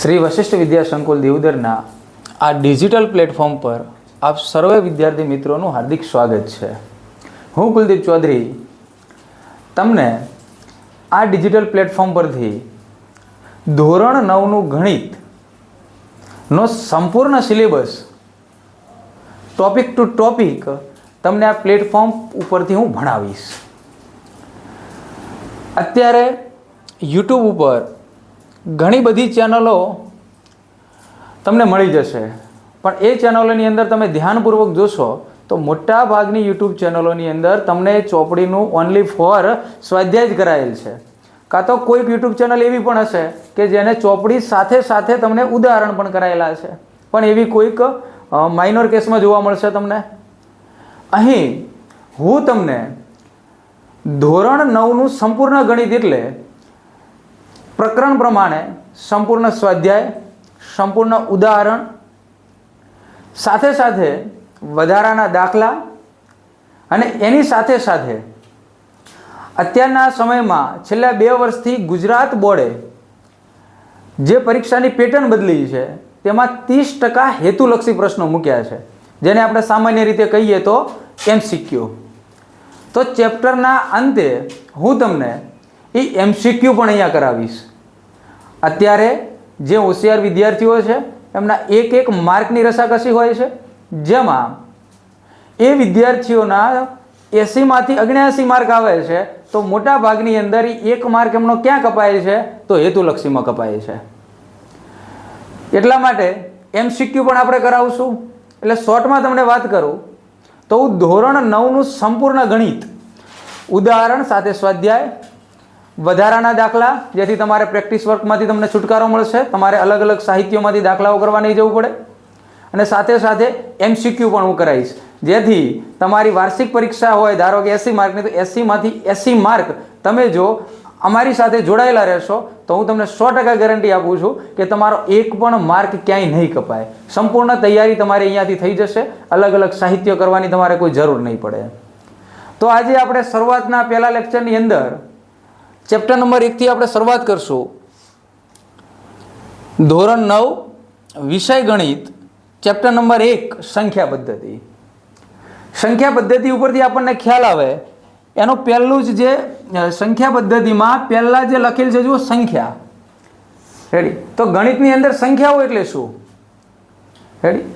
શ્રી વશિષ્ઠ વિદ્યા સંકુલ દેવદરના આ digital platform પર આપ સર્વે વિદ્યાર્થી મિત્રોનું હાર્દિક સ્વાગત છે. હું કુલદીપ ચૌધરી. તમને આ ડિજિટલ પ્લેટફોર્મ પરથી ધોરણ નવનું ગણિતનો સંપૂર્ણ સિલેબસ, ટોપિક ટુ ટોપિક તમને આ પ્લેટફોર્મ ઉપરથી હું ભણાવીશ. અત્યારે યુટ્યુબ ઉપર ઘણી બધી ચેનલો તમને મળી જશે. પણ એ ચેનલોની અંદર તમે ધ્યાનપૂર્વક જોશો, તો મોટા ભાગની યુટ્યુબ ચેનલોની અંદર તમને ચોપડીનું ઓનલી ફોર સ્વાધ્યાય જ કરાયેલ છે. કાં તો કોઈક યુટ્યુબ ચેનલ એવી પણ હશે કે જેને ચોપડી સાથે સાથે તમને ઉદાહરણ પણ કરાયેલા છે. પણ એવી કોઈક માઇનોર કેસમાં જોવા મળશે તમને. અહીં હું તમને ધોરણ નવનું સંપૂર્ણ ગણિત એટલે પ્રકરણ પ્રમાણે સંપૂર્ણ સ્વાધ્યાય, સંપૂર્ણ ઉદાહરણ, સાથે સાથે વધારાના દાખલા અને એની સાથે સાથે અત્યારના સમયમાં છેલ્લા બે વર્ષથી ગુજરાત બોર્ડે જે પરીક્ષાની પેટર્ન બદલી છે, તેમાં ત્રીસ ટકા હેતુલક્ષી પ્રશ્નો મૂક્યા છે. જેને આપણે સામાન્ય રીતે કહીએ તો એમસીક્યુ તો ચેપ્ટરના અંતે હું તમને એ એમસીક્યુ પણ અહીંયા કરાવીશ. અત્યારે જે હોશિયાર વિદ્યાર્થીઓ છે, એમના એક એક માર્કની રસાકસી હોય છે, જેમાં એ વિદ્યાર્થીઓના એંસીમાંથી અગ્યાસી માર્ક આવે છે, તો મોટા ભાગની અંદર એક માર્ક એમનો ક્યાં કપાય છે, તો હેતુલક્ષીમાં કપાય છે. એટલા માટે એમસીક્યુ પણ આપણે કરાવશું. એટલે શોર્ટમાં તમને વાત કરું, તો હું ધોરણ નવનું સંપૂર્ણ ગણિત, ઉદાહરણ સાથે સ્વાધ્યાય વધારાના દાખલા, જેથી તમારે પ્રેક્ટિસ વર્કમાંથી તમને છુટકારો મળશે. તમારે અલગ અલગ સાહિત્યોમાંથી દાખલાઓ કરવા નહીં જવું પડે. અને સાથે સાથે એમસીક્યુ પણ હું કરાવીશ. જેથી તમારી વાર્ષિક પરીક્ષા હોય, ધારો કે એસી માર્કની, તો એસીમાંથી એસી માર્ક તમે જો અમારી સાથે જોડાયેલા રહેશો, તો હું તમને સો ટકા ગેરંટી આપું છું કે તમારો એક પણ માર્ક ક્યાંય નહીં કપાય. સંપૂર્ણ તૈયારી તમારે અહીંયાથી થઈ જશે. અલગ અલગ સાહિત્ય કરવાની તમારે કોઈ જરૂર નહીં પડે. તો આજે આપણે શરૂઆતના પહેલા લેક્ચરની અંદર ચેપ્ટર નંબર એકથી આપણે શરૂઆત કરશું. ધોરણ નવ, વિષય ગણિત. ચેપ્ટર નંબર એક, સંખ્યા પદ્ધતિ. સંખ્યા પદ્ધતિ ઉપરથી આપણને ખ્યાલ આવે. એનું પહેલું જ જે સંખ્યા પદ્ધતિમાં પહેલાં જે લખેલ છે જુઓ સંખ્યા. રેડી તો ગણિતની અંદર સંખ્યાઓ એટલે શું? રેડી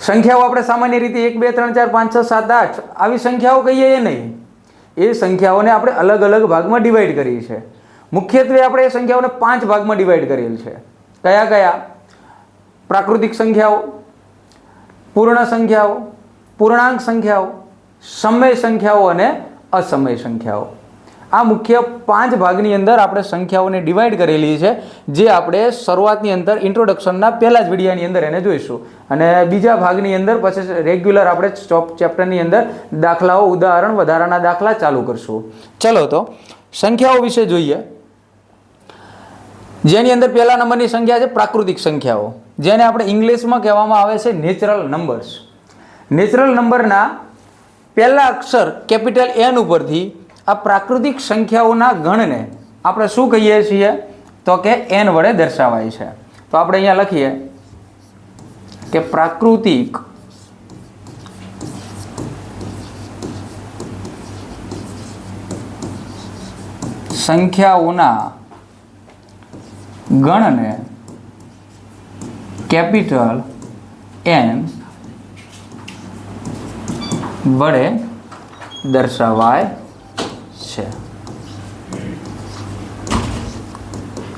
સંખ્યાઓ આપણે સામાન્ય રીતે એક, બે, ત્રણ, ચાર, પાંચ, છ, સાત, આઠ. આવી સંખ્યાઓ કહીએ એ નહીં. એ સંખ્યાઓને આપણે અલગ અલગ ભાગમાં ડિવાઈડ કરી છે મુખ્યત્વે આપણે એ સંખ્યાઓને પાંચ ભાગમાં ડિવાઈડ કરેલ છે. કયા કયા? પ્રાકૃતિક સંખ્યાઓ, પૂર્ણ સંખ્યાઓ, પૂર્ણાંક સંખ્યાઓ, સમય સંખ્યાઓ અને અસમય સંખ્યાઓ. આ મુખ્ય પાંચ ભાગની અંદર આપણે સંખ્યાઓને ડિવાઈડ કરેલી છે, જે આપણે શરૂઆતની અંદર ઇન્ટ્રોડક્શનના પહેલા જ વિડીયાની અંદર એને જોઈશું. અને બીજા ભાગની અંદર પછી રેગ્યુલર આપણે ચોપ ચેપ્ટરની અંદર દાખલાઓ, ઉદાહરણ, વધારાના દાખલા ચાલુ કરશું. ચલો તો, સંખ્યાઓ વિશે જોઈએ. જેની અંદર પહેલા નંબરની સંખ્યા છે પ્રાકૃતિક સંખ્યાઓ. જેને આપણે ઇંગ્લિશમાં કહેવામાં આવે છે નેચરલ નંબર્સ નેચરલ નંબરના પહેલા અક્ષર કેપિટલ એન ઉપરથી આ પ્રાકૃતિક સંખ્યાઓના ગણને આપણે શું કહીએ છીએ? તો કે એન વડે દર્શાવાય છે. તો આપણે અહીંયા લખીએ કે પ્રાકૃતિક સંખ્યાઓના ગણને કેપિટલ એન વડે દર્શાવાય છે.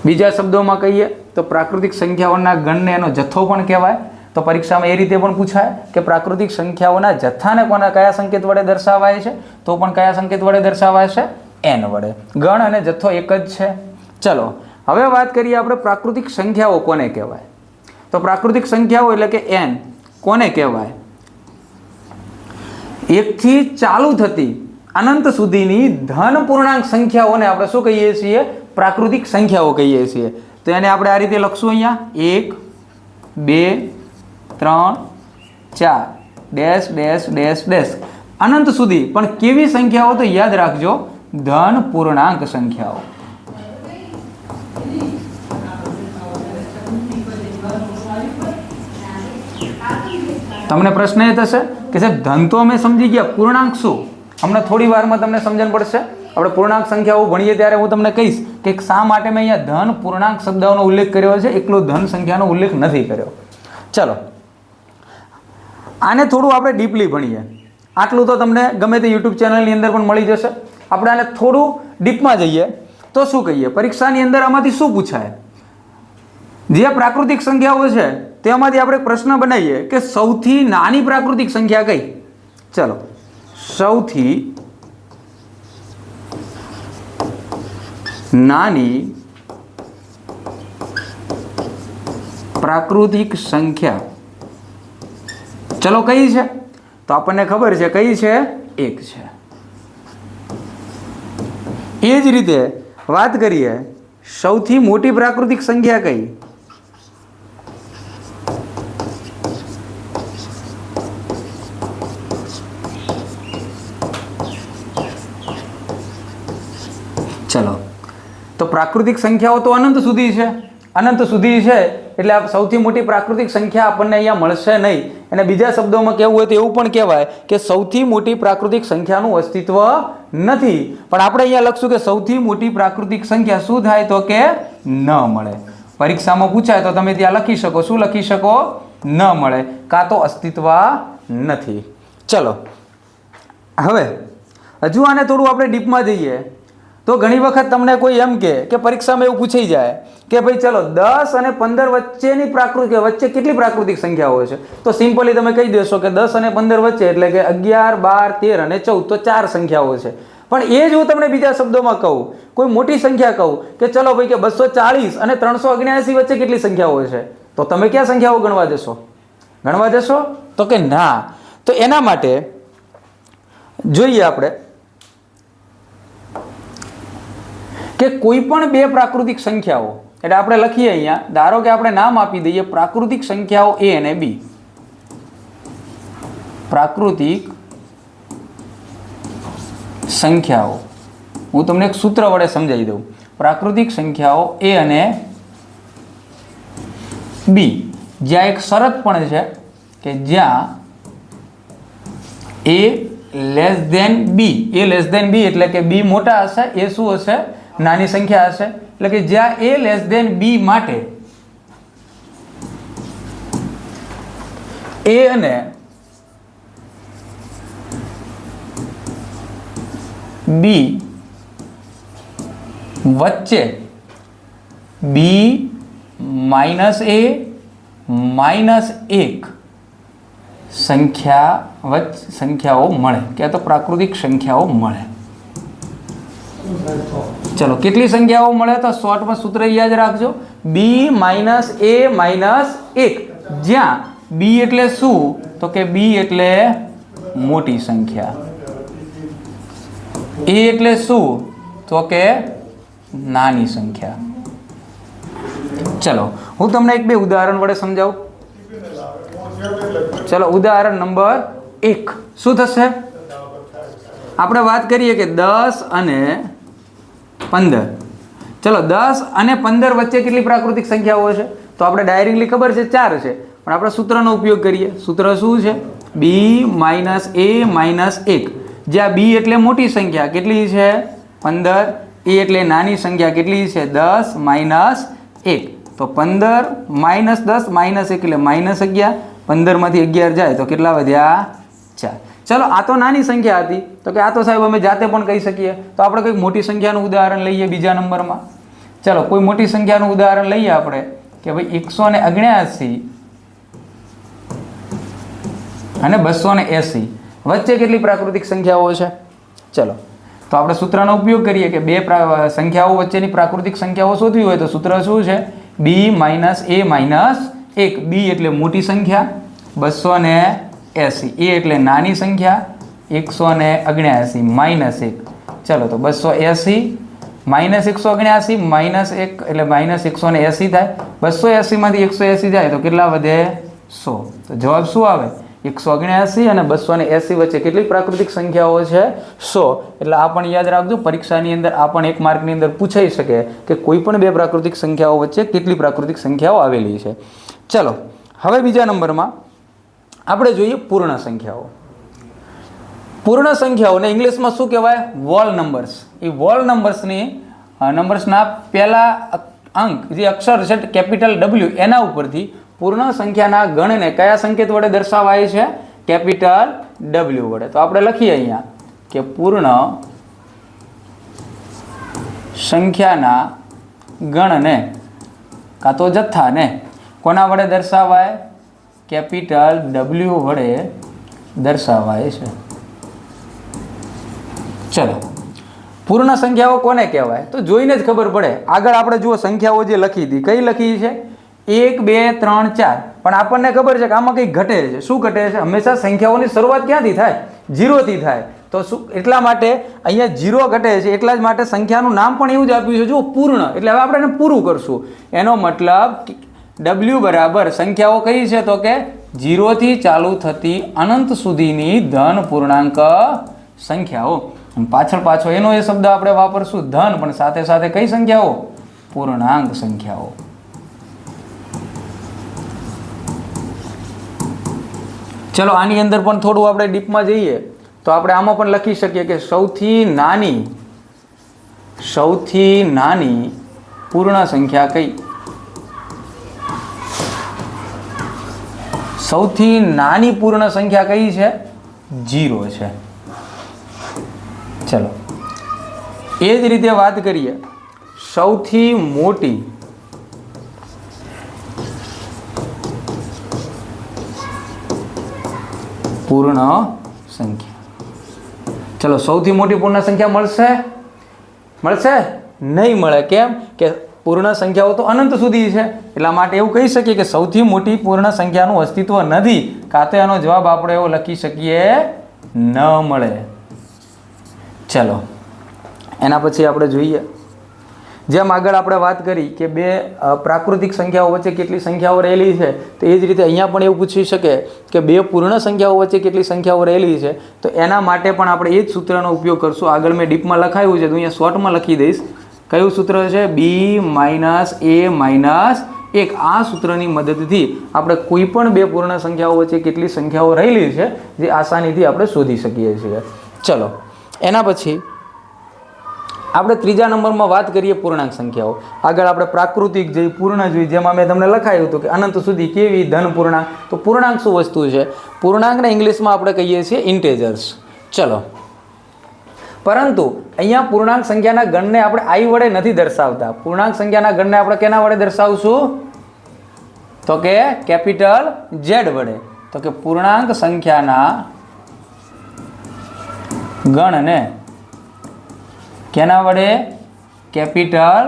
બીજા શબ્દોમાં કહીએ તો પ્રાકૃતિક સંખ્યાઓના ગણને એનો જથ્થો પણ કહેવાય. તો પરીક્ષામાં એ રીતે પણ પૂછાય કે પ્રાકૃતિક સંખ્યાઓના જથ્થાને કોના કયા સંકેત વડે દર્શાવાય છે? તો પણ કયા સંકેત વડે દર્શાવાય છે? એન વડે. ગણ અને જથ્થો એક જ છે. ચલો, હવે વાત કરીએ આપણે પ્રાકૃતિક સંખ્યાઓ કોને કહેવાય? તો પ્રાકૃતિક સંખ્યાઓ એટલે કે એન કોને કહેવાય? એકથી ચાલુ થતી અનંત સુધીની ધન પૂર્ણાંક સંખ્યાઓને આપણે શું કહીએ છીએ? પ્રાકૃતિક સંખ્યાઓ કહીએ છીએ. તો એને આપણે આ રીતે લખશું અહીંયા. એક, બે, ત્રણ, ચાર. Dash dash dash dash. અનંત સુધી. પણ કેવી સંખ્યાઓ? તો યાદ રાખજો. ધન પૂર્ણાંક સંખ્યાઓ. તમને પ્રશ્ન એ થશે કે સાહેબ, ધન તો અમે સમજી ગયા. પૂર્ણાંક શું? હમણાં થોડી વારમાં તમને સમજણ પડશે. આપણે પૂર્ણાંક સંખ્યાઓ ભણીએ ત્યારે હું તમને કહીશ કે શા માટે મેં અહીંયા ધન પૂર્ણાંક શબ્દોનો ઉલ્લેખ કર્યો છે? એકલો ધન સંખ્યાનો ઉલ્લેખ નથી કર્યો. ચલો. આને થોડું આપણે ડીપલી ભણીએ. આટલું તો તમને ગમે તે યુટ્યુબ ચેનલની અંદર પણ મળી જશે. આપણે આને થોડું ડીપમાં જઈએ. તો શું કહીએ? પરીક્ષાની અંદર આમાંથી શું પૂછાય? જે પ્રાકૃતિક સંખ્યાઓ છે, તેમાંથી આપણે પ્રશ્ન બનાવીએ કે સૌથી નાની પ્રાકૃતિક સંખ્યા કઈ? ચલો. સૌથી નાની પ્રાકૃતિક સંખ્યા. ચલો કઈ છે? તો આપણને ખબર છે કઈ છે? એક છે. એ જ રીતે વાત કરીએ સૌથી મોટી પ્રાકૃતિક સંખ્યા કઈ ચલો તો પ્રાકૃતિક સંખ્યાઓ તો અનંત સુધી છે. અનંત સુધી છે એટલે આ સૌથી મોટી પ્રાકૃતિક સંખ્યા આપણને અહીંયા મળશે નહીં. અને બીજા શબ્દોમાં કહેવું હોય તો એવું પણ કહેવાય કે સૌથી મોટી પ્રાકૃતિક સંખ્યાનું અસ્તિત્વ નથી. પણ આપણે અહીંયા લખશું કે સૌથી મોટી પ્રાકૃતિક સંખ્યા શું થાય તો કે ન મળે. પરીક્ષામાં પૂછાય તો તમે ત્યાં લખી શકો. શું લખી શકો? ન મળે. કાં તો અસ્તિત્વ નથી. ચલો. હવે હજુ આને થોડું આપણે ડીપમાં જઈએ. તો ઘણી વખત તમને કોઈ એમ કે કે પરીક્ષામાં એવું પૂછાઈ જાય કે ભાઈ ચલો દસ અને પંદર વચ્ચેની પ્રાકૃતિક વચ્ચે કેટલી પ્રાકૃતિક સંખ્યાઓ છે? તો સિમ્પલી તમે કહી દેશો કે દસ અને પંદર વચ્ચે એટલે કે અગિયાર, બાર, તેર અને ચૌદ, તો ચાર સંખ્યાઓ છે. પણ એ જ હું તમને બીજા શબ્દોમાં કહું, કોઈ મોટી સંખ્યા કહું કે ચલો ભાઈ કે બસો ચાળીસ અને ત્રણસો અગ્યાસી વચ્ચે કેટલી સંખ્યાઓ છે? તો તમે ક્યાં સંખ્યાઓ ગણવા જશો? ગણવા જશો? તો કે ના. તો એના માટે જોઈએ આપણે કે કોઈ પણ બે પ્રાકૃતિક સંખ્યાઓ, એટલે આપણે લખીએ અહીંયા, ધારો કે આપણે નામ આપી દઈએ પ્રાકૃતિક સંખ્યાઓ એ અને બી પ્રાકૃતિક સંખ્યાઓ. હું તમને એક સૂત્ર વડે સમજાવી દઉં. પ્રાકૃતિક સંખ્યાઓ એ અને બી જ્યાં એક શરત પણ છે કે જ્યાં A less than B A less than B એટલે કે બી મોટા હશે એ શું હશે? નાની સંખ્યા હશે. એટલે કે જ્યાં એ લેસ દેન બી માટે એ અને બી વચ્ચે બી માઇનસ એ માઇનસ એક સંખ્યા વચ્ચે સંખ્યાઓ મળે. ક્યાં તો પ્રાકૃતિક સંખ્યાઓ મળે. ચલો, કેટલી સંખ્યાઓ મળે તો શોર્ટમાં સૂત્ર યાદ રાખજો. બી માઇનસ એ માઇનસ એક. જ્યાં બી એટલે શું? તો કે બી એટલે મોટી સંખ્યા. એ એટલે શું? તો કે નાની સંખ્યા. ચલો, હું તમને એક બે ઉદાહરણ વડે સમજાવું. ચલો, ઉદાહરણ નંબર એક. શું થશે? આપણે વાત કરીએ કે દસ અને પંદર. ચલો, દસ અને પંદર વચ્ચે કેટલી પ્રાકૃતિક સંખ્યાઓ છે તો આપણે ડાયરેક્ટલી ખબર છે ચાર છે. પણ આપણે સૂત્રનો ઉપયોગ કરીએ. સૂત્ર શું છે? બી માઇનસ એ માઇનસ એક. જ્યાં બી એટલે મોટી સંખ્યા. કેટલી છે? પંદર. એ એટલે નાની સંખ્યા કેટલી છે? દસ માઇનસ એક. તો પંદર માઇનસ દસ માઇનસ એક એટલે માઇનસ અગિયાર. પંદરમાંથી અગિયાર જાય તો કેટલા વધ્યા ચાર. ચલો, આ તો નાની સંખ્યા હતી. તો કે આ તો સાહેબ અમે જાતે પણ કહી શકીએ. તો આપણે કંઈક મોટી સંખ્યાનું ઉદાહરણ લઈએ બીજા નંબરમાં. ચલો, કોઈ મોટી સંખ્યાનું ઉદાહરણ લઈએ આપણે, કે ભાઈ એકસો ને અગણ્યાસી અને બસો ને એંસી. વચ્ચે કેટલી પ્રાકૃતિક સંખ્યાઓ છે? ચલો, તો આપણે સૂત્રનો ઉપયોગ કરીએ કે બે સંખ્યાઓ વચ્ચેની પ્રાકૃતિક સંખ્યાઓ શોધવી હોય તો સૂત્ર શું છે? બી માઇનસ એ માઇનસ એક. બી એટલે મોટી સંખ્યા, બસો ને એંસી. એ એટલે નાની સંખ્યા એકસો ને અગણ્યાસી, માઇનસ એક. ચલો તો બસો એંસી, માઇનસ એકસો અગણ્યાસી, માઇનસ એક, એટલે માઇનસ એકસો ને એંસી થાય. બસો એંસીમાંથી એકસો એંસી જાય તો કેટલા વધે? સો. તો જવાબ શું આવે? એકસો અગણ્યાસી અને બસો ને એંસી વચ્ચે કેટલી પ્રાકૃતિક સંખ્યાઓ છે? સો. એટલે આ પણ યાદ રાખજો, પરીક્ષાની અંદર આ પણ એક માર્કની અંદર પૂછાઈ શકે કે કોઈ પણ બે પ્રાકૃતિક સંખ્યાઓ વચ્ચે કેટલી પ્રાકૃતિક સંખ્યાઓ આવેલી છે. ચલો, હવે બીજા નંબરમાં આપણે જોઈએ પૂર્ણ સંખ્યાઓ. પૂર્ણ સંખ્યાઓને ઇંગ્લિશમાં શું કહેવાય? વોલ નંબર્સ એ વોલ નંબર્સની નંબર્સના પહેલા અંક, જે અક્ષર છે કેપિટલ ડબલ્યુ એના ઉપરથી પૂર્ણ સંખ્યાના ગણને કયા સંકેત વડે દર્શાવાય છે? કેપિટલ ડબલ્યુ વડે. તો આપણે લખીએ અહીંયા કે પૂર્ણ સંખ્યાના ગણને, કાં તો જથ્થાને, કોના વડે દર્શાવાય? કેપિટલ ડબલ્યુ વડે દર્શાવાય છે. ચલો. પૂર્ણ સંખ્યાઓ કોને કહેવાય? તો જોઈને જ ખબર પડે. આગળ આપણે જુઓ સંખ્યાઓ જે લખી હતી. કઈ લખી છે? એક, બે, ત્રણ, ચાર. પણ આપણને ખબર છે કે આમાં કંઈક ઘટે છે. શું ઘટે છે? હંમેશા સંખ્યાઓની શરૂઆત ક્યાંથી થાય? જીરોથી થાય. તો શું? એટલા માટે અહીંયા જીરો ઘટે છે. એટલા જ માટે સંખ્યાનું નામ પણ એવું જ આપ્યું છે. જુઓ પૂર્ણ. એટલે હવે આપણે એને પૂરું કરશું. એનો મતલબ ડબલ્યુ બરાબર સંખ્યાઓ કઈ છે? તો કે જીરોથી ચાલુ થતી અનંત સુધીની ધન પૂર્ણાંક સંખ્યાઓ. પાછળ પાછો એનો એ શબ્દ આપણે વાપરશું. ધન, પણ સાથે સાથે કઈ સંખ્યાઓ? પૂર્ણાંક સંખ્યાઓ. ચલો, આની અંદર પણ થોડું આપણે ડીપમાં જઈએ. તો આપણે આમાં પણ લખી શકીએ કે સૌથી નાની સૌથી નાની પૂર્ણ સંખ્યા કઈ? સૌથી નાની પૂર્ણ સંખ્યા કઈ છે? જીરો છે. ચલો. એ જ રીતે વાત કરીએ. સૌથી મોટી પૂર્ણ સંખ્યા. ચલો, સૌથી મોટી પૂર્ણ સંખ્યા મળશે? મળશે? નહીં મળે. કેમ? કે પૂર્ણ સંખ્યાઓ તો અનંત સુધી છે. એટલા માટે એવું કહી શકીએ કે સૌથી મોટી પૂર્ણ સંખ્યાનું અસ્તિત્વ નથી. કાં તો એનો જવાબ આપણે એવો લખી શકીએ, ન મળે. ચલો, એના પછી આપણે જોઈએ. જેમ આગળ આપણે વાત કરી કે બે પ્રાકૃતિક સંખ્યાઓ વચ્ચે કેટલી સંખ્યાઓ રહેલી છે, તો એ જ રીતે અહીંયા પણ એવું પૂછી શકે કે બે પૂર્ણ સંખ્યાઓ વચ્ચે કેટલી સંખ્યાઓ રહેલી છે. તો એના માટે પણ આપણે એ જ સૂત્રનો ઉપયોગ કરશું. આગળ મેં ડીપમાં લખાયું છે, તો અહીંયા શોર્ટમાં લખી દઈશ. કયું સૂત્ર છે? બી માઇનસ એ માઇનસ એક. આ સૂત્રની મદદથી આપણે કોઈ પણ બે પૂર્ણ સંખ્યાઓ વચ્ચે કેટલી સંખ્યાઓ રહેલી છે, જે આસાનીથી આપણે શોધી શકીએ છીએ. ચલો, એના પછી આપણે ત્રીજા નંબરમાં વાત કરીએ પૂર્ણાંક સંખ્યાઓ. આગળ આપણે પ્રાકૃતિક જે પૂર્ણ જોઈ જેમાં મેં તમને લખાયું હતું કે અનંત સુધી કેવી ધન પૂર્ણાંક? તો પૂર્ણાંક શું વસ્તુ છે? પૂર્ણાંકને ઇંગ્લિશમાં આપણે કહીએ છીએ ઇન્ટેજર્સ. ચલો પરંતુ અહીંયા પૂર્ણાંક સંખ્યાના ગણને આપણે આઈ વડે નથી દર્શાવતા. પૂર્ણાંક સંખ્યાના ગણને આપણે કેના વડે દર્શાવશું? તો કે કેપિટલ ઝેડ વડે. તો કે પૂર્ણાંક સંખ્યાના ગણને કેના વડે? કેપિટલ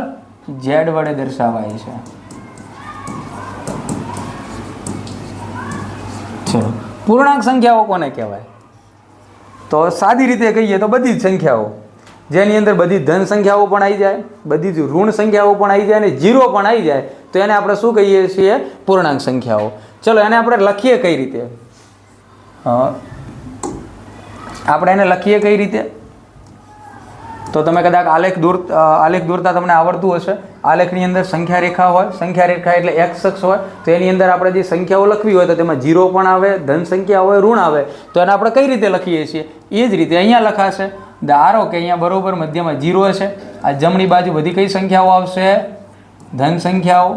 ઝેડ વડે દર્શાવાય છે. ચલો. પૂર્ણાંક સંખ્યાઓ કોને કહેવાય? તો સાદી રીતે કહીએ તો બધી જ સંખ્યાઓ. જેની અંદર બધી ધન સંખ્યાઓ પણ આવી જાય, બધી જ ઋણ સંખ્યાઓ પણ આવી જાય અને જીરો પણ આવી જાય. તો એને આપણે શું કહીએ છીએ? પૂર્ણાંક સંખ્યાઓ. ચલો, એને આપણે લખીએ કઈ રીતે? આપણે એને લખીએ કઈ રીતે? તો તમે કદાચ આલેખ દોર આલેખ દોરતા તમને આવડતું હશે. આલેખની અંદર સંખ્યા રેખા હોય સંખ્યા રેખા એટલે એક્સ અક્ષ હોય, તો એની અંદર આપણે જે સંખ્યાઓ લખવી હોય તો તેમાં જીરો પણ આવે ધન સંખ્યા હોય, ઋણ આવે, તો એને આપણે કઈ રીતે લખીએ છીએ? એ જ રીતે અહીંયા લખાશે. ધારો કે અહીંયા બરોબર મધ્યમાં જીરો છે. આ જમણી બાજુ બધી કઈ સંખ્યાઓ આવશે? ધન સંખ્યાઓ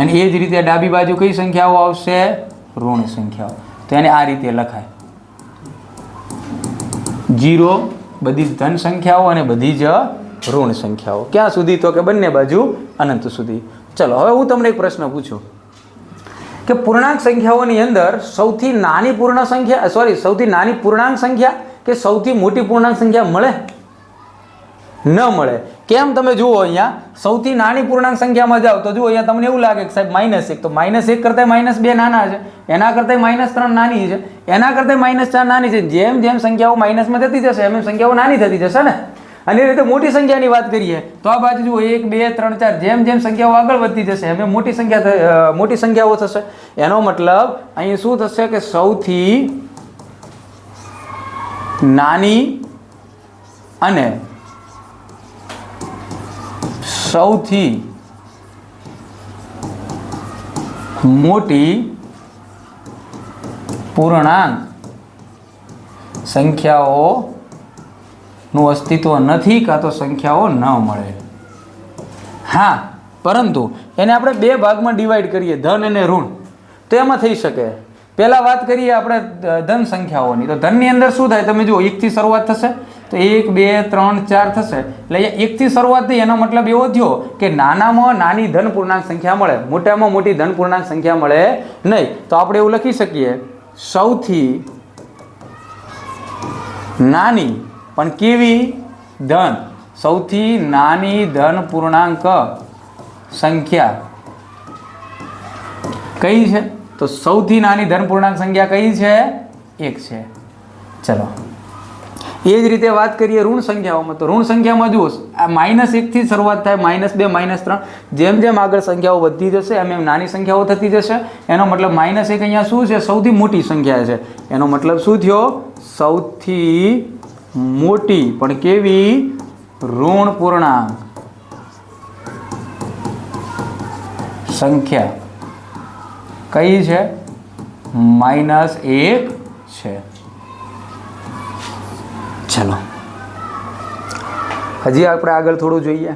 અને એ જ રીતે ડાબી બાજુ કઈ સંખ્યાઓ આવશે? ઋણ સંખ્યાઓ. તો એને આ રીતે લખાય. જીરો બધી જ ધન સંખ્યાઓ અને બધી જ ઋણ સંખ્યાઓ. ક્યાં સુધી? તો કે બંને બાજુ અનંત સુધી. ચલો, હવે હું તમને એક પ્રશ્ન પૂછું. કે પૂર્ણાંક સંખ્યાઓની અંદર સૌથી નાની પૂર્ણ સંખ્યા સોરી સૌથી નાની પૂર્ણાંક સંખ્યા કે સૌથી મોટી પૂર્ણાંક સંખ્યા મળે? ન મળે. કેમ તમે જુઓ અહીંયા, સૌથી નાની પૂર્ણાંક સંખ્યામાં જાઓ તો જુઓ અહીંયા તમને એવું લાગે કે સાહેબ માઇનસ એક, તો માઇનસ એક કરતાં માઇનસ બે નાના છે, એના કરતાં માઇનસ ત્રણ નાની છે, એના કરતાં માઇનસ ચાર નાની છે, જેમ જેમ સંખ્યાઓ માઇનસમાં થતી જશે, એમ એમ સંખ્યાઓ નાની થતી જશે ને? અને એ રીતે મોટી સંખ્યાની વાત કરીએ, તો આ બાજુ જુઓ, એક, બે, ત્રણ, ચાર, જેમ જેમ સંખ્યાઓ આગળ વધતી જશે, એમ એમ મોટી સંખ્યા મોટી સંખ્યાઓ થશે. એનો મતલબ અહીં શું થશે કે સૌથી નાની અને સૌથી મોટી પૂર્ણાંક સંખ્યાઓનું અસ્તિત્વ નથી કાં તો સંખ્યાઓ ન મળે. હા, પરંતુ એને આપણે બે ભાગમાં ડિવાઈડ કરીએ, ધન અને ઋણ. તો એમાં થઈ શકે. પહેલાં વાત કરીએ આપણે ધન સંખ્યાઓની. તો ધનની અંદર શું થાય? તમે જુઓ, એકથી શરૂઆત થશે. તો એક, બે, ત્રણ, ચાર થશે. એટલે એકથી શરૂઆત થઈ, એનો મતલબ એવો થયો કે નાનામાં નાની ધન પૂર્ણાંક સંખ્યા મળે, મોટામાં મોટી ધન પૂર્ણાંક સંખ્યા મળે નહીં. તો આપણે એવું લખી શકીએ, સૌથી નાની, પણ કેવી ધન? સૌથી નાની ધન પૂર્ણાંક સંખ્યા કઈ છે? તો સૌથી નાની ધન પૂર્ણાંક સંખ્યા કઈ છે? એક છે. ચલો. એ જ રીતે વાત કરીએ ઋણ સંખ્યાઓમાં, તો ઋણ સંખ્યામાં જુઓ, આ માઇનસ એકથી શરૂઆત થાય માઇનસ બે માઇનસ ત્રણ. જેમ જેમ આગળ સંખ્યાઓ વધતી જશે, એમ એમ નાની સંખ્યાઓ થતી જશે. એનો મતલબ માઇનસ એક અહીંયા શું છે? સૌથી મોટી સંખ્યા છે. એનો મતલબ શું થયો? સૌથી મોટી, પણ કેવી? ઋણ પૂર્ણાંક. સંખ્યા કઈ છે? માઇનસ એક છે. ચલો. હજી આપણે આગળ થોડું જોઈએ.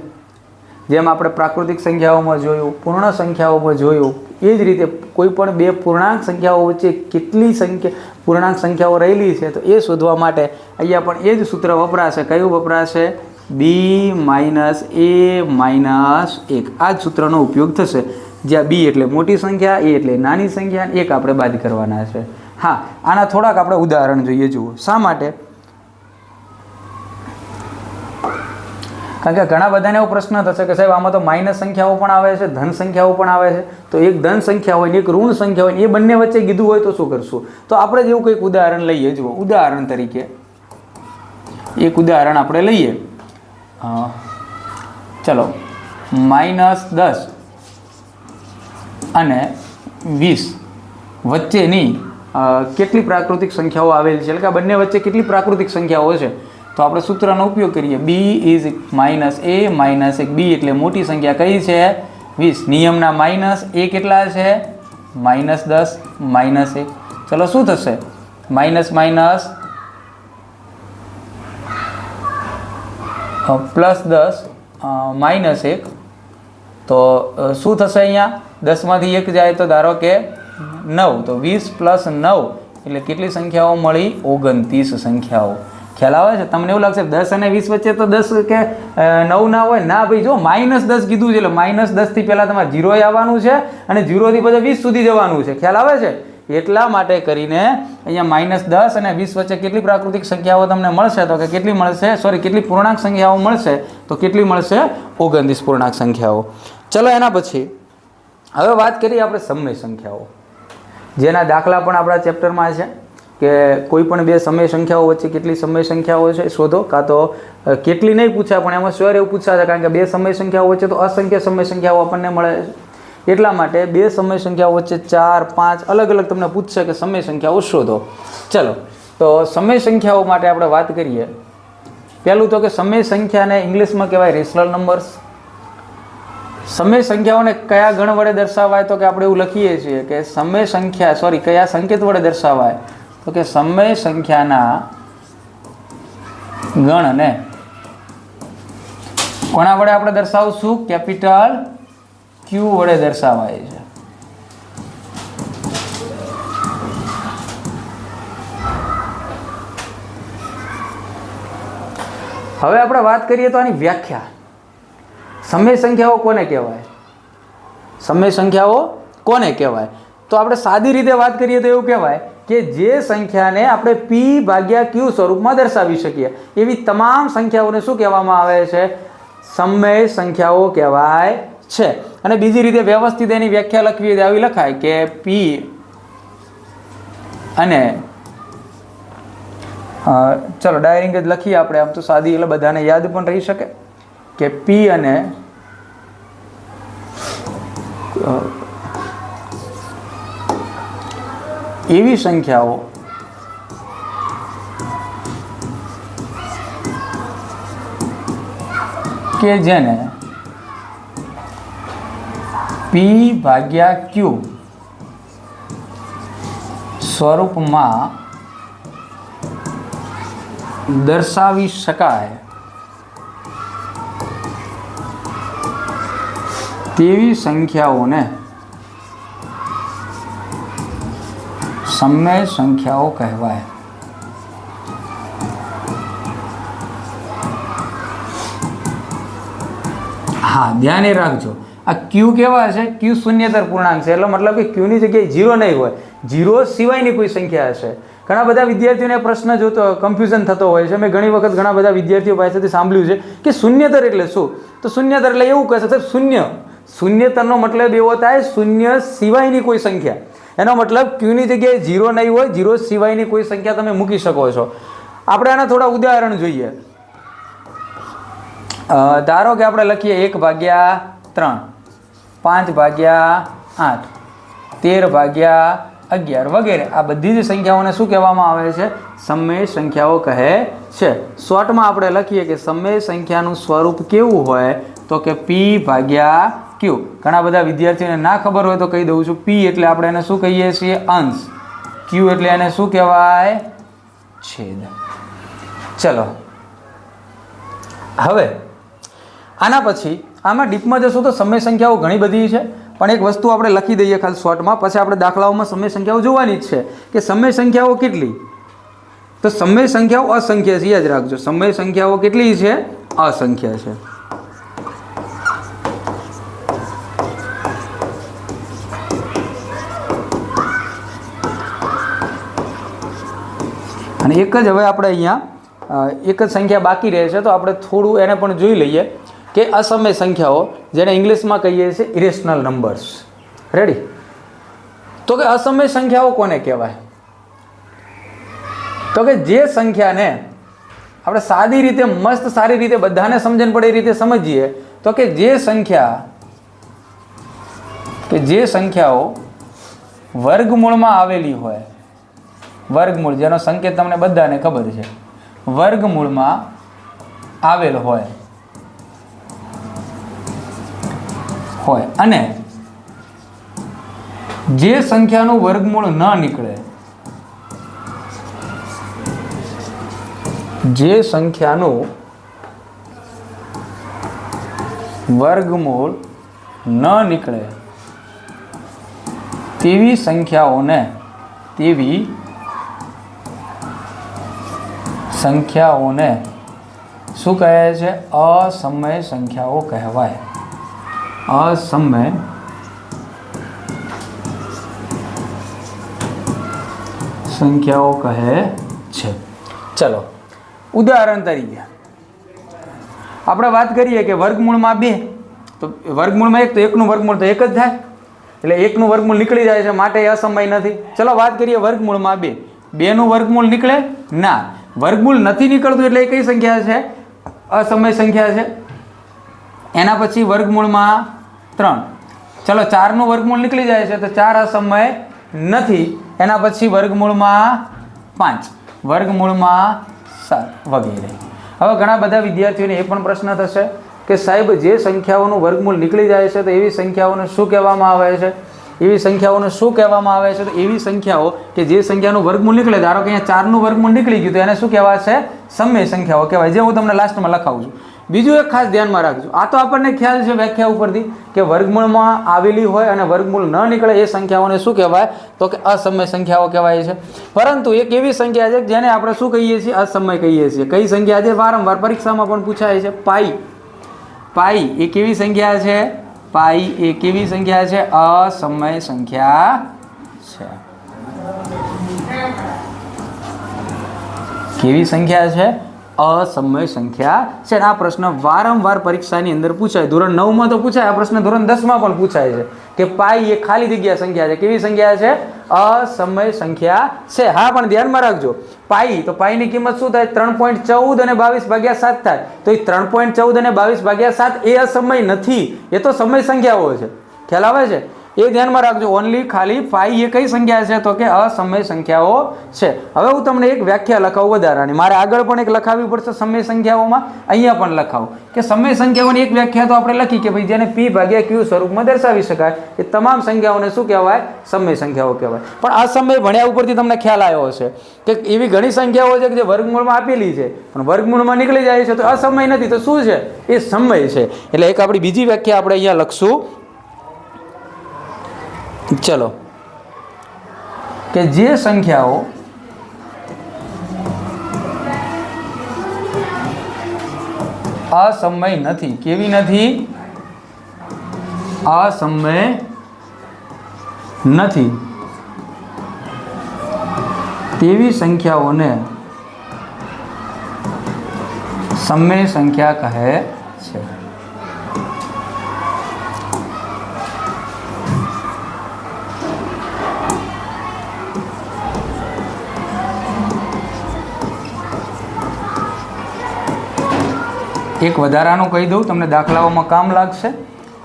જેમ આપણે પ્રાકૃતિક સંખ્યાઓમાં જોયું, પૂર્ણ સંખ્યાઓમાં જોયું, એ જ રીતે કોઈ પણ બે પૂર્ણાંક સંખ્યાઓ વચ્ચે કેટલી સંખ્યા, પૂર્ણાંક સંખ્યાઓ રહેલી છે, તો એ શોધવા માટે અહીંયા પણ એ જ સૂત્ર વપરાશે. કયું વપરાશે? બી માઇનસ એ માઇનસ એક. આ જ સૂત્રનો ઉપયોગ થશે. જ્યાં બી એટલે મોટી સંખ્યા એ એટલે નાની સંખ્યા, એક આપણે બાદ કરવાના છે. હા, આના થોડાક આપણે ઉદાહરણ જોઈએ. જુઓ, શા માટે? કારણ કે ઘણા બધાને એવો પ્રશ્ન થશે કે સાહેબ, આમાં તો માઇનસ સંખ્યાઓ પણ આવે છે, ધન સંખ્યાઓ પણ આવે છે. તો એક ધન સંખ્યા હોય ને એક ઋણ સંખ્યા હોય એ બંને વચ્ચે કીધું હોય તો શું કરશું? તો આપણે જેવું કંઈક ઉદાહરણ લઈએ. જુઓ, ઉદાહરણ તરીકે એક ઉદાહરણ આપણે લઈએ. ચલો, માઇનસ દસ અને વીસ વચ્ચેની કેટલી પ્રાકૃતિક સંખ્યાઓ આવેલી છે? એટલે કે બંને વચ્ચે કેટલી પ્રાકૃતિક સંખ્યાઓ છે? તો આપણે સૂત્રનો ઉપયોગ કરીએ. B is minus A minus એક. બી એટલે મોટી સંખ્યા કઈ છે? વીસ. નિયમના માઇનસ એ કેટલા છે? માઇનસ દસ માઇનસ એક. ચલો, શું થશે? માઇનસ માઇનસ પ્લસ દસ માઇનસ એક. તો શું થશે અહીંયા? દસમાંથી એક જાય તો ધારો કે નવ. તો વીસ પ્લસ નવ. એટલે કેટલી સંખ્યાઓ મળી? ઓગણત્રીસ સંખ્યાઓ. ખ્યાલ આવે છે? તમને એવું લાગશે, દસ અને વીસ વચ્ચે તો દસ કે નવ ના હોય? ના ભાઈ, જો માઇનસ દસ કીધું છે, એટલે માઇનસ દસથી પહેલાં તમારે જીરોએ આવવાનું છે અને ઝીરોથી પછી વીસ સુધી જવાનું છે. ખ્યાલ આવે છે? એટલા માટે કરીને અહીંયા માઇનસ દસ અને વીસ વચ્ચે કેટલી પ્રાકૃતિક સંખ્યાઓ તમને મળશે? તો કે કેટલી મળશે? સોરી કેટલી પૂર્ણાંક સંખ્યાઓ મળશે? તો કેટલી મળશે? ઓગણત્રીસ પૂર્ણાંક સંખ્યાઓ. ચલો એના પછી, હવે વાત કરીએ આપણે સમય સંખ્યાઓ. જેના દાખલા પણ આપણા ચેપ્ટરમાં છે. કે કોઈ પણ બે સમય સંખ્યાઓ વચ્ચે કેટલી સમય સંખ્યાઓ છે શોધો. કાં તો કેટલી નહીં પૂછ્યા, પણ એમાં સ્વર એવું પૂછાશે કારણ કે બે સમય સંખ્યાઓ વચ્ચે તો અસંખ્ય સમય સંખ્યાઓ આપણને મળે છે. એટલા માટે બે સમય સંખ્યાઓ વચ્ચે ચાર, પાંચ અલગ અલગ તમને પૂછશે કે સમય સંખ્યાઓ શોધો. ચલો, તો સમય સંખ્યાઓ માટે આપણે વાત કરીએ. પહેલું તો કે સમય સંખ્યાને ઇંગ્લિશમાં કહેવાય રેશનલ નંબર્સ સમય સંખ્યાઓને કયા ગણ વડે દર્શાવાય? તો કે આપણે એવું લખીએ છીએ કે સમય સંખ્યા સોરી કયા સંકેત વડે દર્શાવાય? તો કે સમય સંખ્યાના ગણને કોના વડે આપણે દર્શાવશું? કેપિટલ ક્યુ વડે દર્શાવાય છે. હવે આપણે વાત કરીએ તો આની વ્યાખ્યા. સમય સંખ્યાઓ કોને કહેવાય? સમય સંખ્યાઓ કોને કહેવાય? તો આપણે સાદી રીતે વાત કરીએ તો એવું કહેવાય કે જે સંખ્યાને આપણે પી ભાગ્યા ક્યુ સ્વરૂપમાં દર્શાવી શકીએ. એવી તમામ સંખ્યાઓને શું કહેવામાં આવે છે? સમય સંખ્યાઓ કહેવાય છે. અને બીજી રીતે વ્યવસ્થિત એની વ્યાખ્યા લખવી હોય આવી લખાય કે પી અને ચલો, ડાયરિંગ જ લખીએ આપણે. આમ તો સાદી એટલે બધાને યાદ પણ રહી શકે. કે પી અને એવી સંખ્યાઓ કે જેને પી ભાગ્યા ક્યુ સ્વરૂપમાં દર્શાવી શકાય તેવી સંખ્યાઓને સમય સંખ્યાઓ કહેવાય હા ધ્યાને રાખજો આ ક્યુ કેવા હશે ક્યુ શૂન્યતર પૂર્ણાંક છે એટલે મતલબ કે ક્યુની જગ્યાએ જીરો નહીં હોય જીરો સિવાયની કોઈ સંખ્યા હશે ઘણા બધા વિદ્યાર્થીઓને પ્રશ્ન જોતો કન્ફ્યુઝન થતો હોય છે મેં ઘણી વખત ઘણા બધા વિદ્યાર્થીઓ પાસેથી સાંભળ્યું છે કે શૂન્યતર એટલે શું? તો શૂન્યતર એટલે એવું કહે છે, સાહેબ, શૂન્ય. શૂન્યતરનો મતલબ એવો થાય, શૂન્ય સિવાયની કોઈ સંખ્યા. એનો મતલબ ક્યુની જગ્યાએ જીરો નહીં હોય જીરો સિવાયની કોઈ સંખ્યા તમે મૂકી શકો છો. આપણે આના થોડા ઉદાહરણ જોઈએ. ધારો કે આપણે લખીએ એક ભાગ્યા ત્રણ, પાંચ ભાગ્યા આઠ, તેર ભાગ્યા અગિયાર વગેરે. આ બધી જ સંખ્યાઓને શું કહેવામાં આવે છે? સમય સંખ્યાઓ કહે છે. શોર્ટમાં આપણે લખીએ કે સમય સંખ્યાનું સ્વરૂપ કેવું હોય? તો કે પી ભાગ્યા ક્યુ? ઘણા બધા વિદ્યાર્થીઓને ના ખબર હોય તો કહી દઉં છું. પી એટલે આપણે એને શું કહીએ છીએ? અંશ. ક્યુ એટલે એને શું કહેવાય? છેદ. ચલો. હવે, આના પછી આમાં ડીપમાં જશું તો સમય સંખ્યાઓ ઘણી બધી છે, પણ એક વસ્તુ આપણે લખી દઈએ ખાલી શોર્ટમાં. પછી આપણે દાખલાઓમાં સમય સંખ્યાઓ જોવાની જ છે કે સમય સંખ્યાઓ કેટલી? તો સમય સંખ્યાઓ અસંખ્ય છે, યાદ રાખજો. સમય સંખ્યાઓ કેટલી છે? અસંખ્ય છે. અને એક જ હવે આપણે અહીંયા એક જ સંખ્યા બાકી રહે છે, તો આપણે થોડું એને પણ જોઈ લઈએ કે અસમય સંખ્યાઓ, જેને ઇંગ્લિશમાં કહીએ છીએ ઇરેશનલ નંબર્સ રેડી તો કે અસમય સંખ્યાઓ કોને કહેવાય? તો કે જે સંખ્યાને આપણે સાદી રીતે, મસ્ત સારી રીતે બધાને સમજણ પડે એ રીતે સમજીએ, તો કે જે સંખ્યા, કે જે સંખ્યાઓ વર્ગમૂળમાં આવેલી હોય વર્ગમૂળ, જેનો સંકેત તમને બધાને ખબર છે. વર્ગમૂળમાં આવેલ હોય. હોય. અને જે સંખ્યાનું વર્ગમૂળ ન નીકળે, જે સંખ્યાનું વર્ગમૂળ ન નીકળે, તેવી સંખ્યાઓને, તેવી સંખ્યાઓને શું કહે છે? અસમય સંખ્યાઓ કહેવાય. અસમય સંખ્યાઓ કહે છે. ચલો, ઉદાહરણ તરીકે આપણે વાત કરીએ કે વર્ગમૂળમાં બે. તો વર્ગમૂળમાં એક તો એકનું વર્ગમૂળ તો એક જ થાય. એટલે એકનું વર્ગમૂળ નીકળી જાય છે, માટે અસમય નથી. ચલો, વાત કરીએ વર્ગમૂળમાં બે. બેનું વર્ગમૂળ નીકળે ના. વર્ગમૂળ નથી નીકળતું એટલે એ કઈ સંખ્યા છે? અસમય સંખ્યા છે. એના પછી વર્ગમૂળમાં ત્રણ. ચલો ચારનું વર્ગમૂળ નીકળી જાય છે તો ચાર અસમય નથી. એના પછી વર્ગમૂળમાં પાંચ. વર્ગમૂળમાં સાત વગેરે. હવે ઘણા બધા વિદ્યાર્થીઓને એ પણ પ્રશ્ન થશે કે સાહેબ, જે સંખ્યાઓનું વર્ગમૂળ નીકળી જાય છે તો એવી સંખ્યાઓને શું કહેવામાં આવે છે? એવી સંખ્યાઓને શું કહેવામાં આવે છે? તો એવી સંખ્યાઓ કે જે સંખ્યાનું વર્ગમૂળ નીકળે, ધારો કે અહીંયા ચારનું વર્ગમૂળ નીકળી ગયું, તો એને શું છે? સમય સંખ્યાઓ કહેવાય. જે હું તમને લાસ્ટમાં લખાવું છું. બીજું એક ખાસ ધ્યાનમાં રાખજો. આ તો આપણને ખ્યાલ છે વ્યાખ્યા ઉપરથી કે વર્ગમૂળમાં આવેલી હોય અને વર્ગમૂળ ન નીકળે એ સંખ્યાઓને શું કહેવાય? તો કે અસમય સંખ્યાઓ કહેવાય છે. પરંતુ એક એવી સંખ્યા છે જેને આપણે શું કહીએ છીએ? અસમય કહીએ છીએ. કઈ સંખ્યા છે? વારંવાર પરીક્ષામાં પણ પૂછાય છે. પાઈ. પાઈ. એ કેવી સંખ્યા છે પાઈ એ કેવી સંખ્યા છે? અસમય સંખ્યા છે. કેવી સંખ્યા છે? અસમય સંખ્યા છે. અને આ પ્રશ્ન વારંવાર પરીક્ષાની અંદર પૂછાય. ધોરણ નવમાં તો પૂછાય. આ પ્રશ્ન ધોરણ દસમાં પણ પૂછાય છે કે પાઈ એ ખાલી જગ્યા સંખ્યા છે. કેવી સંખ્યા છે? અસમય સંખ્યા છે. હા, પણ ધ્યાનમાં રાખજો. પાઈ, તો પાઈની કિંમત શું થાય? ત્રણ પોઈન્ટ ચૌદ અને બાવીસ ભાગ્યા સાત થાય. તો એ ત્રણ પોઈન્ટ ચૌદ અને બાવીસ ભાગ્યા સાત એ અસમય નથી. એ તો સમય સંખ્યાઓ છે. ખ્યાલ આવે છે? એ ધ્યાનમાં રાખજો. ઓનલી ખાલી ફાઈ એ કઈ સંખ્યા છે? તો કે અસમય સંખ્યાઓ છે. હવે હું તમને એક વ્યાખ્યા લખાવું વધારાની. મારે આગળ પણ એક લખાવવી પડશે સમય સંખ્યાઓમાં. અહીંયા પણ લખાવું. કે સમય સંખ્યાઓની એક વ્યાખ્યા તો આપણે લખી કે ભાઈ જેને પી ભાગ્યા ક્યુ સ્વરૂપમાં દર્શાવી શકાય. એ તમામ સંખ્યાઓને શું કહેવાય? સમય સંખ્યાઓ કહેવાય. પણ આ સમય ભણ્યા ઉપરથી તમને ખ્યાલ આવ્યો હશે કે એવી ઘણી સંખ્યાઓ છે કે જે વર્ગમૂળમાં આપેલી છે. પણ વર્ગમૂળમાં નીકળી જાય છે તો અસમય નથી. તો શું છે? એ સમય છે. એટલે એક આપણી બીજી વ્યાખ્યા આપણે અહીંયા લખશું. ચલો કે જે સંખ્યાઓ અસમય નથી કેવી નથી અસમય નથી તેવી સંખ્યાઓને સમય સંખ્યા કહે છે એક વધારાનું કહી દઉં, તમને દાખલાઓમાં કામ લાગશે.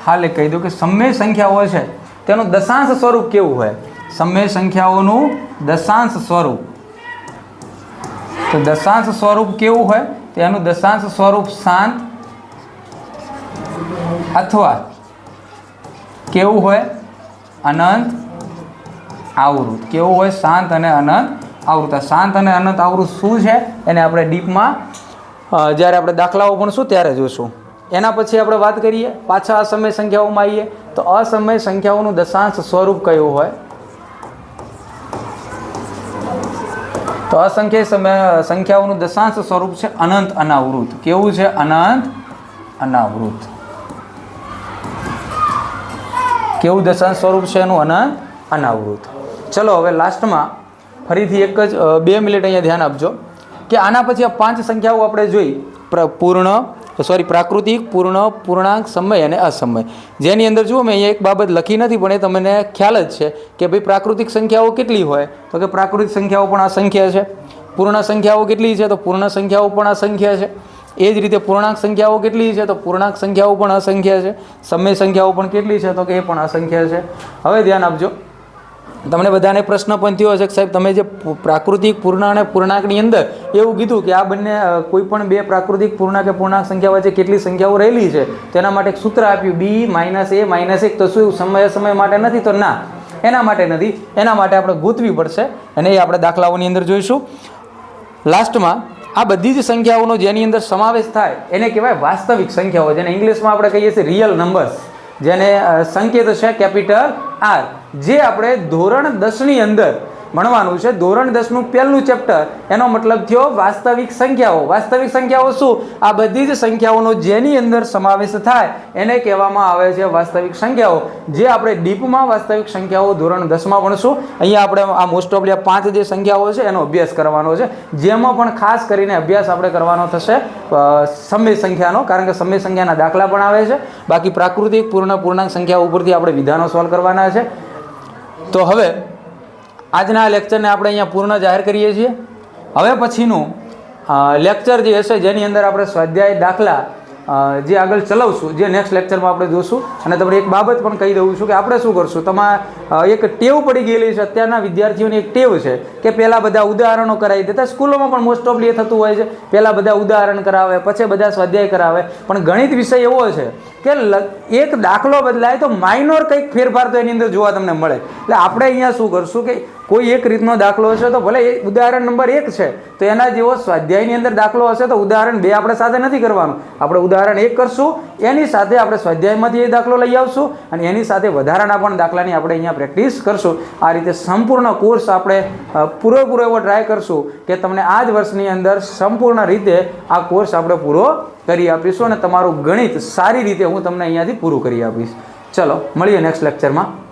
હાલે કહી દઉં કે સમય સંખ્યાઓ છે, તેનું દશાંશ સ્વરૂપ કેવું હોય? સમય સંખ્યાઓનું દશાંશ સ્વરૂપ. તો દશાંશ સ્વરૂપ કેવું હોય? તો દશાંશ સ્વરૂપ શાંત અથવા કેવું હોય? અનંત આવૃત. કેવું હોય? શાંત અને અનંત આવૃત. શાંત અને અનંત આવૃત શું છે? એને આપણે ડીપમાં જ્યારે આપણે દાખલાઓ ભણશું ત્યારે જોઈશું એના પછી આપણે વાત કરીએ, પાછા અસમય સંખ્યાઓમાં આવીએ. તો અસમય સંખ્યાઓનું દશાંશ સ્વરૂપ કયું હોય? તો અસંખ્ય સમય સંખ્યાઓનું દશાંશ સ્વરૂપ છે અનંત અનાવૃત. કેવું છે અનંત અનાવૃત? કેવું દશાંશ સ્વરૂપ છે એનું? અનંત અનાવૃત. ચલો, હવે લાસ્ટમાં ફરીથી એક જ બે મિનિટ અહીંયા ધ્યાન આપજો. કે આના પછી આ પાંચ સંખ્યાઓ આપણે જોઈ. પ્ર- પૂર્ણ, સોરી, પ્રાકૃતિક, પૂર્ણ, પૂર્ણાંક, સમય અને અસમય. જેની અંદર જુઓ, મેં અહીંયા એક બાબત લખી નથી, પણ એ તમને ખ્યાલ જ છે કે ભાઈ પ્રાકૃતિક સંખ્યાઓ કેટલી હોય? તો કે પ્રાકૃતિક સંખ્યાઓ પણ અસંખ્ય છે. પૂર્ણ સંખ્યાઓ કેટલી છે? તો પૂર્ણ સંખ્યાઓ પણ આ સંખ્યા છે. એ જ રીતે પૂર્ણાંક સંખ્યાઓ કેટલી છે? તો પૂર્ણાંક સંખ્યાઓ પણ અસંખ્યા છે. સમય સંખ્યાઓ પણ કેટલી છે? તો કે એ પણ અસંખ્ય છે. હવે ધ્યાન આપજો. તમને બધાને પ્રશ્ન પણ થયો હશે કે સાહેબ, તમે જે પ્રાકૃતિક પૂર્ણ અને પૂર્ણાંકની અંદર એવું કીધું કે આ બંને કોઈ પણ બે પ્રાકૃતિક પૂર્ણાંક કે પૂર્ણાંક સંખ્યા વચ્ચે કેટલી સંખ્યાઓ રહેલી છે, તેના માટે એક સૂત્ર આપ્યું બી માઇનસ એ માઇનસ એક તો શું સમય સમય માટે નથી? તો ના, એના માટે નથી. એના માટે આપણે ગૂંથવી પડશે અને એ આપણે દાખલાઓની અંદર જોઈશું. લાસ્ટમાં, આ બધી જ સંખ્યાઓનો જેની અંદર સમાવેશ થાય, એને કહેવાય વાસ્તવિક સંખ્યાઓ, જેને ઇંગ્લિશમાં આપણે કહીએ છીએ રિયલ નંબર્સ જેને સંકેત છે કેપિટલ આર જે આપણે ધોરણ દસની અંદર ભણવાનું છે. ધોરણ દસનું પહેલું ચેપ્ટર એનો મતલબ થયો વાસ્તવિક સંખ્યાઓ. વાસ્તવિક સંખ્યાઓ શું? આ બધી જ સંખ્યાઓનો જેની અંદર સમાવેશ થાય, એને કહેવામાં આવે છે વાસ્તવિક સંખ્યાઓ. જે આપણે ડીપમાં વાસ્તવિક સંખ્યાઓ ધોરણ દસમાં ભણશું, અહીંયા આપણે આ મોસ્ટ ઓફ પાંચ જે સંખ્યાઓ છે, એનો અભ્યાસ કરવાનો છે. જેમાં પણ ખાસ કરીને અભ્યાસ આપણે કરવાનો થશે સમય સંખ્યાનો, કારણ કે સમય સંખ્યાના દાખલા પણ આવે છે. બાકી પ્રાકૃતિક પૂર્ણ પૂર્ણાંક સંખ્યા ઉપરથી આપણે વિધાનો સોલ્વ કરવાના છે. તો હવે આજના લેક્ચરને આપણે અહીંયા પૂર્ણ જાહેર કરીએ છીએ. હવે પછીનું લેક્ચર જે હશે જેની અંદર આપણે સ્વાધ્યાય દાખલા જે આગળ ચલાવશું, જે નેક્સ્ટ લેક્ચરમાં આપણે જોશું. અને તમને એક બાબત પણ કહી દઉં છું કે આપણે શું કરશું? તમારે એક ટેવ પડી ગયેલી છે. અત્યારના વિદ્યાર્થીઓની એક ટેવ છે કે પહેલાં બધા ઉદાહરણો કરાવી દેતા. સ્કૂલોમાં પણ મોસ્ટ ઓફલી એ થતું હોય છે. પહેલાં બધા ઉદાહરણ કરાવે, પછી બધા સ્વાધ્યાય કરાવે. પણ ગણિત વિષય એવો છે કે એક દાખલો બદલાય તો માઇનોર કંઈક ફેરફાર તો એની અંદર જોવા તમને મળે. એટલે આપણે અહીંયા શું કરશું કે કોઈ એક રીતનો દાખલો હશે તો ભલે એ ઉદાહરણ નંબર એક છે, તો એના જેવો સ્વાધ્યાયની અંદર દાખલો હશે તો ઉદાહરણ બે આપણે સાથે નથી કરવાનું. આપણે ઉદાહરણ એક કરશું, એની સાથે આપણે સ્વાધ્યાયમાંથી એ દાખલો લઈ આવશું અને એની સાથે વધારાના પણ દાખલાની આપણે અહીંયા પ્રેક્ટિસ કરશું. આ રીતે સંપૂર્ણ કોર્સ આપણે પૂરેપૂરો એવો ટ્રાય કરશું કે તમને આ જ વર્ષની અંદર સંપૂર્ણ રીતે આ કોર્સ આપણે પૂરો કરી આપીશું અને તમારું ગણિત સારી રીતે હું તમને અહીંયાથી પૂરું કરી આપીશ. ચલો, મળીએ નેક્સ્ટ લેક્ચરમાં